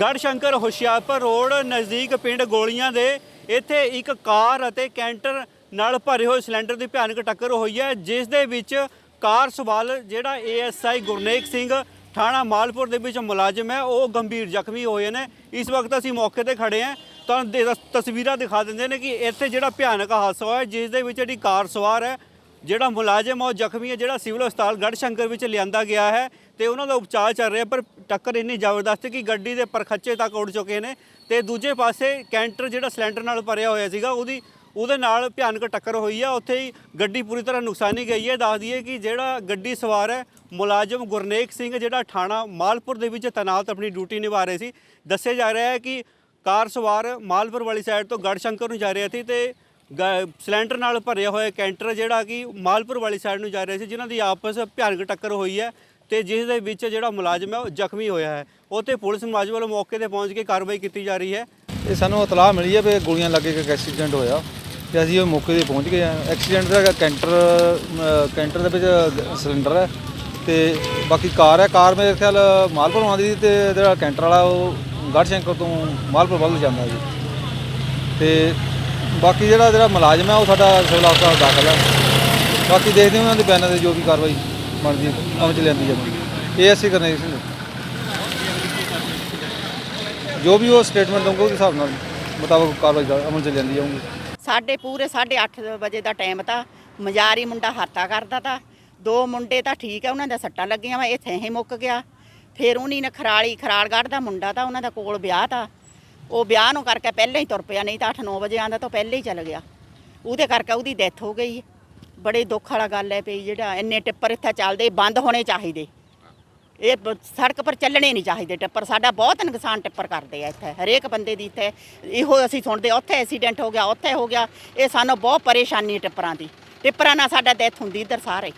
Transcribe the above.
Garhshankar Hoshiarpur road ਨਜ਼ਦੀਕ ਪਿੰਡ ਗੋਲੀਆਂ ਦੇ ਇੱਥੇ ਇੱਕ ਕਾਰ ਅਤੇ ਕੈਂਟਰ ਨਾਲ ਭਰੇ ਹੋਏ ਸਿਲੰਡਰ ਦੀ ਭਿਆਨਕ ਟੱਕਰ ਹੋਈ ਹੈ, ਜਿਸ ਦੇ ਵਿੱਚ ਕਾਰ ਸਵਾਲ ਜਿਹੜਾ ਏਐਸਆਈ ਗੁਰਨੇਕ ਸਿੰਘ ਥਾਣਾ ਮਾਲਪੁਰ ਦੇ ਵਿੱਚ ਮੁਲਾਜ਼ਮ ਹੈ, ਉਹ ਗੰਭੀਰ ਜ਼ਖਮੀ ਹੋਏ ਨੇ। ਇਸ ਵਕਤ ਅਸੀਂ ਮੌਕੇ ਤੇ ਖੜੇ ਹਾਂ। ਤੁਹਾਨੂੰ ਤਸਵੀਰਾਂ ਦਿਖਾ ਦਿੰਦੇ ਨੇ ਕਿ ਇੱਥੇ ਜਿਹੜਾ ਭਿਆਨਕ ਹਾਦਸਾ ਹੋਇਆ, ਜਿਸ ਦੇ ਵਿੱਚ ਜਿਹੜੀ ਕਾਰ ਸਵਾਰ ਹੈ ਜਿਹੜਾ ਮੁਲਾਜ਼ਮ ਉਹ ਜ਼ਖਮੀ ਹੈ, ਜਿਹੜਾ ਸਿਵਲ ਹਸਪਤਾਲ ਗੜਸ਼ੰਕਰ ਵਿੱਚ ਲਿਆਂਦਾ ਗਿਆ ਹੈ ਤੇ ਉਹਨਾਂ ਦਾ ਉਪਚਾਰ ਚੱਲ ਰਿਹਾ, ਪਰ ਟੱਕਰ ਇੰਨੀ ਜ਼ਬਰਦਸਤ ਕਿ ਗੱਡੀ ਦੇ ਪਰਖੱਚੇ ਤੱਕ ਉੱਡ ਚੁੱਕੇ ਨੇ ਤੇ ਦੂਜੇ ਪਾਸੇ ਕੈਂਟਰ ਜਿਹੜਾ ਸਿਲੰਡਰ ਨਾਲ ਭਰਿਆ ਹੋਇਆ ਸੀਗਾ, ਉਹਦੀ, ਉਹਦੇ ਨਾਲ ਭਿਆਨਕ ਟੱਕਰ ਹੋਈ ਹੈ ਉੱਥੇ ਹੀ ਗੱਡੀ ਪੂਰੀ ਤਰ੍ਹਾਂ ਨੁਕਸਾਨੀ ਗਈ ਹੈ। ਦੱਸ ਦਈਏ ਕਿ ਜਿਹੜਾ ਗੱਡੀ ਸਵਾਰ ਹੈ, ਮੁਲਾਜ਼ਮ ਗੁਰਨੇਕ ਸਿੰਘ, ਜਿਹੜਾ ਥਾਣਾ ਮਾਲਪੁਰ ਦੇ ਵਿੱਚ ਤੈਨਾਤ ਆਪਣੀ ਡਿਊਟੀ ਨਿਭਾ ਰਹੇ ਸੀ, ਦੱਸਿਆ ਜਾ ਰਿਹਾ ਹੈ ਕਿ ਕਾਰ ਸਵਾਰ ਮਾਲਪੁਰ ਵਾਲੀ ਸਾਈਡ ਤੋਂ ਗੜਸ਼ੰਕਰ ਨੂੰ ਜਾ ਰਿਹਾ ਸੀ ਤੇ ਸਿਲੰਡਰ ਨਾਲ ਭਰਿਆ ਹੋਇਆ ਕੈਂਟਰ ਜਿਹੜਾ ਕਿ ਮਾਲਪੁਰ ਵਾਲੀ ਸਾਈਡ ਨੂੰ ਜਾ ਰਿਹਾ ਸੀ, ਜਿਨ੍ਹਾਂ ਦੀ ਆਪਸ ਭਿਆਨਕ ਟੱਕਰ ਹੋਈ ਹੈ ਤੇ ਜਿਸ ਦੇ ਵਿੱਚ ਜਿਹੜਾ ਮੁਲਾਜ਼ਮ ਹੈ ਉਹ ਜ਼ਖਮੀ ਹੋਇਆ ਹੈ। ਉੱਥੇ ਪੁਲਿਸ ਮੁਲਾਜ਼ਮ ਵੱਲੋਂ ਮੌਕੇ ਤੇ ਪਹੁੰਚ ਕੇ ਕਾਰਵਾਈ ਕੀਤੀ ਜਾ ਰਹੀ ਹੈ। ਇਹ ਸਾਨੂੰ ਇਤਲਾਹ ਮਿਲੀ ਹੈ ਵੀ ਗੋਲੀਆਂ ਲੱਗੇ ਕਿ ਐਕਸੀਡੈਂਟ ਹੋਇਆ ਤੇ ਅਸੀਂ ਉਹ ਮੌਕੇ ਤੇ ਪਹੁੰਚ ਗਏ ਆ ਐਕਸੀਡੈਂਟ ਦਾ ਕੈਂਟਰ ਕੈਂਟਰ ਦੇ ਵਿੱਚ ਸਿਲੰਡਰ ਹੈ ਤੇ ਬਾਕੀ ਕਾਰ ਹੈ। ਕਾਰ ਮੇਰੇ ਖਿਆਲ ਮਾਲਪੁਰ ਆਉਂਦੀ ਸੀ ਤੇ ਜਿਹੜਾ ਕੈਂਟਰ ਵਾਲਾ ਉਹ ਗੜਸ਼ੰਕਰ ਤੋਂ ਮਾਲਪੁਰ ਵੱਲ ਜਾਂਦਾ ਜੀ ਤੇ ਬਾਕੀ ਜਿਹੜਾ ਜਿਹੜਾ ਮੁਲਾਜ਼ਮ ਹੈ ਉਹ ਸਾਡਾ ਸਿਵਲ ਹਸਪਤਾਲ ਦਾਖਲ ਹੈ। ਬਾਕੀ ਦੇਖਦੇ ਹਾਂ ਉਹਨਾਂ ਦੇ ਬਿਆਨਾਂ ਦੇ ਜੋ ਵੀ ਕਾਰਵਾਈ ਬਣਦੀ ਹੈ, ਅਮਲ ਚ ਲਿਆਂਦੀ ਜਾਂਦੀ ਇਹ ਕਰਨੇ ਸੀ ਜੋ ਵੀ ਉਹ ਸਟੇਟਮੈਂਟ ਦਊਂਗਾ ਉਹਦੇ ਹਿਸਾਬ ਨਾਲ ਮੁਤਾਬਕ ਕਾਰਵਾਈ ਅਮਲ ਚ ਲਿਆਂਦੀ ਜਾਊਗੀ। ਸਾਡੇ ਪੂਰੇ 8:30 ਵਜੇ ਦਾ ਟਾਈਮ ਤਾਂ ਮਜ਼ਾਰੀ ਮੁੰਡਾ ਹਾਤਾ ਕਰਦਾ ਤਾ। ਦੋ ਮੁੰਡੇ ਤਾਂ ਠੀਕ ਹੈ ਉਹਨਾਂ ਦਾ ਸੱਟਾਂ ਲੱਗੀਆਂ ਵਾ ਇੱਥੇ ਹੀ ਮੁੱਕ ਗਿਆ। ਫਿਰ ਉਹਨੀ ਨੇ ਖਰਾਲੀ ਖਰਾਲਗੜ੍ਹ ਦਾ ਮੁੰਡਾ ਤਾਂ ਉਹਨਾਂ ਦਾ ਕੋਲ ਵਿਆਹ ਤਾਂ। ਉਹ ਵਿਆਹ ਨੂੰ ਕਰਕੇ ਪਹਿਲਾਂ ਹੀ ਤੁਰ ਪਿਆ, ਨਹੀਂ ਤਾਂ 8-9 ਵਜੇ ਆਂਦਾ ਤਾਂ ਪਹਿਲਾਂ ਹੀ ਚਲ ਗਿਆ। ਉਹਦੇ ਕਰਕੇ ਉਹਦੀ ਡੈਥ ਹੋ ਗਈ। ਬੜੇ ਦੁੱਖ ਵਾਲਾ ਗੱਲ ਹੈ ਪਈ ਜਿਹੜਾ ਇੰਨੇ ਟਿੱਪਰ ਇੱਥੇ ਚੱਲਦੇ, ਬੰਦ ਹੋਣੇ ਚਾਹੀਦੇ। ਇਹ ਬ- ਸੜਕ ਪਰ ਚੱਲਣੇ ਨਹੀਂ ਚਾਹੀਦੇ ਟਿੱਪਰ। ਸਾਡਾ ਬਹੁਤ ਨੁਕਸਾਨ ਟਿੱਪਰ ਕਰਦੇ ਆ ਇੱਥੇ। ਹਰੇਕ ਬੰਦੇ ਦੀ ਇੱਥੇ ਇਹੋ ਅਸੀਂ ਸੁਣਦੇ, ਉੱਥੇ ਐਕਸੀਡੈਂਟ ਹੋ ਗਿਆ, ਉੱਥੇ ਹੋ ਗਿਆ। ਇਹ ਸਾਨੂੰ ਬਹੁਤ ਪਰੇਸ਼ਾਨੀ ਟਿੱਪਰਾਂ ਦੀ। ਟਿੱਪਰਾਂ ਨਾਲ ਸਾਡਾ ਡੈਥ ਹੁੰਦੀ ਇੱਧਰ ਸਾਰੇ।